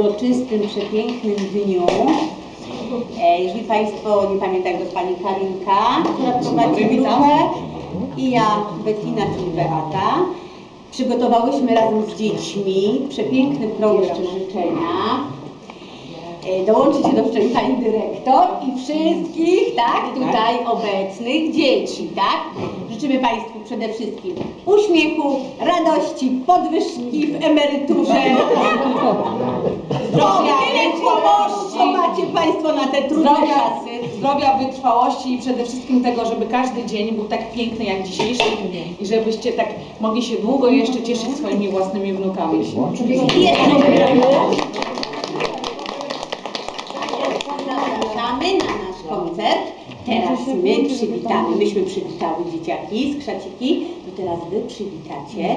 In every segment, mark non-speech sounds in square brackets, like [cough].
uroczystym, przepięknym dniu. E, Jeżeli Państwo nie pamiętają, to jest Pani Karinka, która prowadzi grupę i ja, Bettina, czyli Beata. Przygotowałyśmy razem z dziećmi przepiękny program życzenia. E, Dołączy się do szczęścia Pani Dyrektor i wszystkich, tak, tutaj obecnych dzieci, tak? Życzymy Państwu przede wszystkim uśmiechu, radości, podwyżki w emeryturze, [laughs] zdrowia, wytrwałości. Co macie Państwo na te trudne Zdrowia, czasy? zdrowia, wytrwałości i przede wszystkim tego, żeby każdy dzień był tak piękny jak dzisiejszy i żebyście tak mogli się długo jeszcze cieszyć swoimi własnymi wnukami. Zapraszamy na nasz koncert. Teraz my przywitamy, myśmy przywitały dzieciaki z krzaciki, to teraz wy przywitacie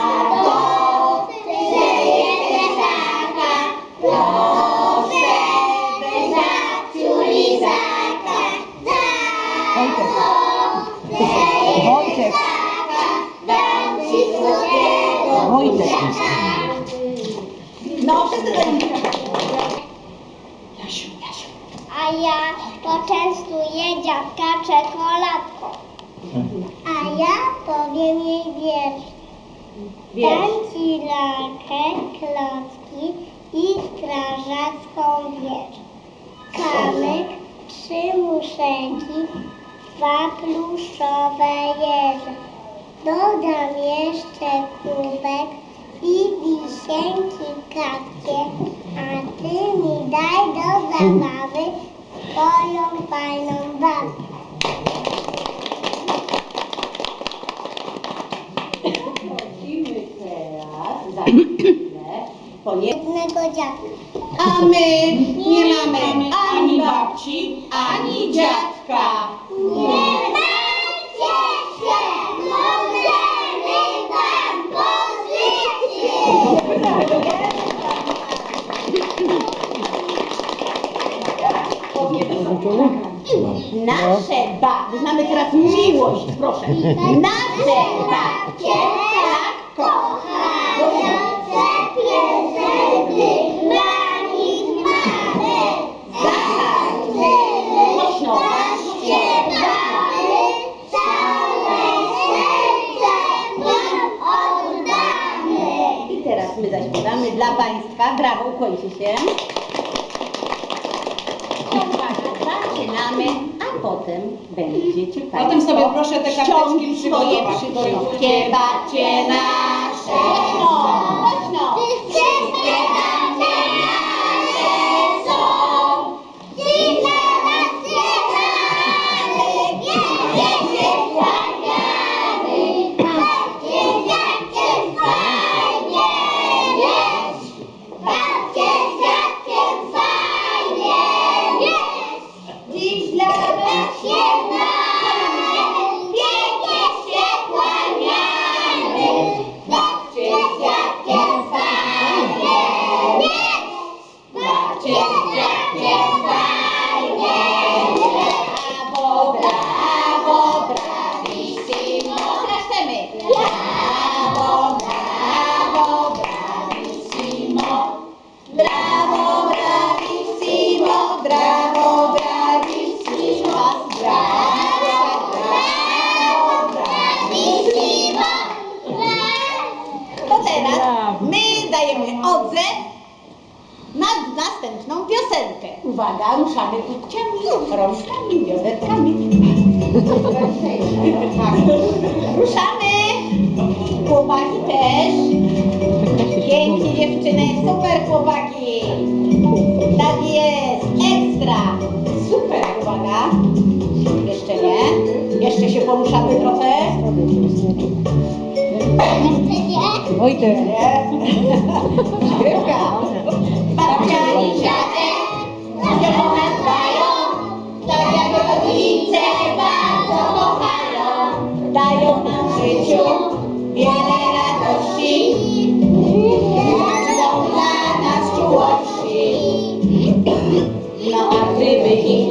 Wojtek, Wojtek. No, wszyscy za nim. Jasiu, Jasiu. A ja poczęstuję dziadka czekoladką. A ja powiem jej wiersz. Wiersz. Dam ci lalkę, klocki i strażacką wież. Kamyk, trzy muszenki, dwa pluszowe jeże. Dodam jeszcze kubek i wisienki kapcie, a ty mi daj do zabawy swoją fajną babkę. Prosimy teraz za chwilę po. Jednego dziadka. A my nie mamy ani babci, ani dziadka. Nie martwcie się, możemy wam pożyczyć. Nasze babcie, znamy teraz miłość, proszę. Nasze babcie tak kochają. Państwa. Brawo, ukłońcie się. Zaczynamy, a potem będziecie Państwo Potem sobie proszę te karteczki swoje przygotować. babcie nasze. My dajemy odzew na następną piosenkę. Uwaga, ruszamy kubciami, rączkami, wiozetkami. Ruszamy. Chłopaki też. Pięknie dziewczyny, super chłopaki. Tak jest, ekstra. Super, uwaga. Jeszcze nie. Jeszcze się poruszamy trochę. Wojtek. Śpiewka. Babcia i dziadek lubią nas mają, tak jak rodzice bardzo kochają. Dają nam w życiu wiele radości, uczą dla nas czułości. No a gdyby ich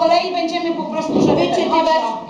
po kolei będziemy po prostu, żeby Wyczytywać. Laura.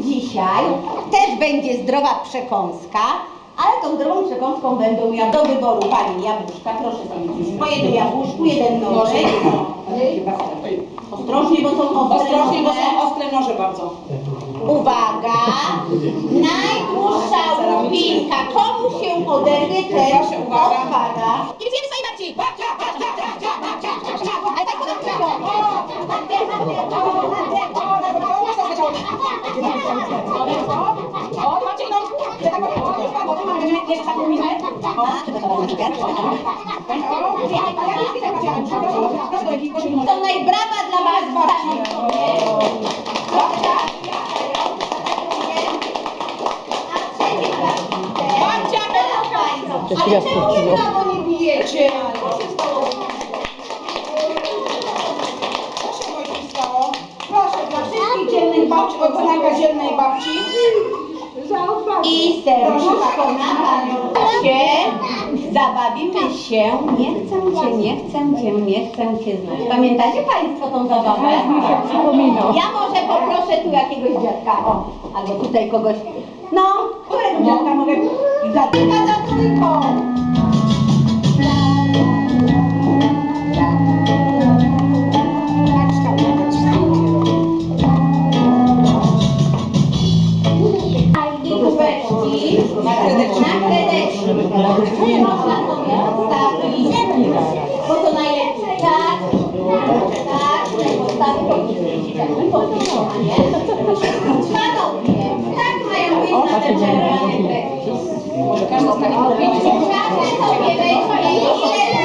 dzisiaj też będzie zdrowa przekąska, ale tą zdrową przekąską będą jab- do wyboru pani jabłuszka. Proszę sobie po jednym jabłuszku, jeden nożyk. Ostrożnie, bo są ostre Ostrożnie, bo noże. są ostre noże bardzo. Uwaga! Najdłuższa łupinka. Komu się oderwie, ten odpada. I widzimy swojej babci. Babcia, babcia, babcia, babcia, babcia. Ale tak podobnego. O, macie no. Że tak powiem, o, już pan, bo tu mamy jeszcze taką minę. O, To najbrawa dla was babci. Babcia, Ale czemu wy brawo nie bijecie? Co się Wojciech stało? Proszę, dla wszystkich dzielnych babci, odznaka dzielnej babci. I serduszko na panocie. Zabawimy się. Nie chcę cię, nie chcę cię, nie chcę cię znać. Pamiętacie Państwo tą zabawę? Ja może poproszę tu jakiegoś dziadka. O, albo tutaj kogoś. No, którego dziadka mogę? Za trójka za trójką. tak, tak, tutaj postawy powinny tak wypowiedziane. Panowie, tak mają być na tym czerwonym Każdy z nich powiedział. Proszę sobie wejść, ile